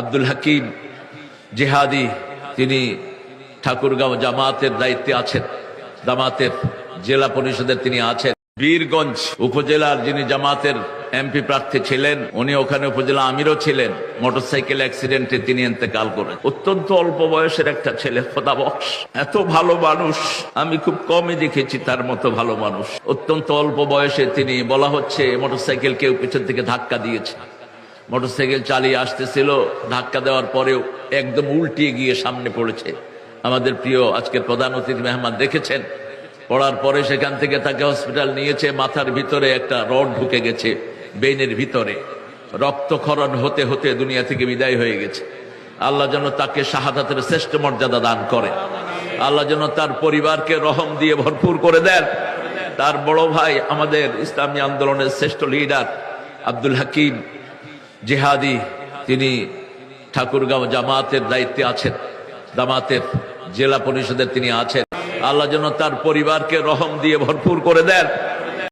আব্দুল হাকিম জেহাদি, তিনি ঠাকুরগাঁও জামাতের দায়িত্বে আছেন। জামাতের জেলা পরিষদের তিনি আছেন। বীরগঞ্জ উপজেলার যিনি জামাতের এমপি প্রার্থী ছিলেন, উনি ওখানে উপজেলা আমিরও ছিলেন। মোটরসাইকেল অ্যাক্সিডেন্টে তিনি এতেকাল করেন। অত্যন্ত অল্প বয়সের একটা ছেলে খোদাবক্স এত ভালো মানুষ, আমি খুব কমই দেখেছি তার মতো ভালো মানুষ। অত্যন্ত অল্প বয়সে তিনি, বলা হচ্ছে মোটরসাইকেল কেউ পিছন থেকে ধাক্কা দিয়েছে মোটরসাইকেল চালিয়ে আসতেছিল, ধাক্কা দেওয়ার পরেও একদম উল্টিয়ে গিয়ে সামনে পড়েছে। আমাদের প্রিয় আজকের প্রধান অতিথি মেহমান দেখেছেন? পড়ার পরে সেখান থেকে তাকে হসপিটাল নিয়েছে, মাথার ভিতরে একটা রড ঢুকে গেছে বেইনের ভিতরে। রক্তক্ষরণ হতে হতে দুনিয়া থেকে বিদায় হয়ে গেছে। আল্লাহ যেন তাকে শাহাদাতের শ্রেষ্ঠ মর্যাদা দান করে। আল্লাহ যেন তার পরিবারকে রহম দিয়ে ভরপুর করে দেন। তার বড় ভাই আমাদের ইসলামী আন্দোলনের শ্রেষ্ঠ লিডার আব্দুল হাকিম জেহাদি, তিনি ঠাকুরগাঁও জামাতের দায়িত্বে আছেন। জামাতের জেলা পরিষদের তিনি আছেন। আল্লাহ যেন তার পরিবারকে রহম দিয়ে ভরপুর করে দেন।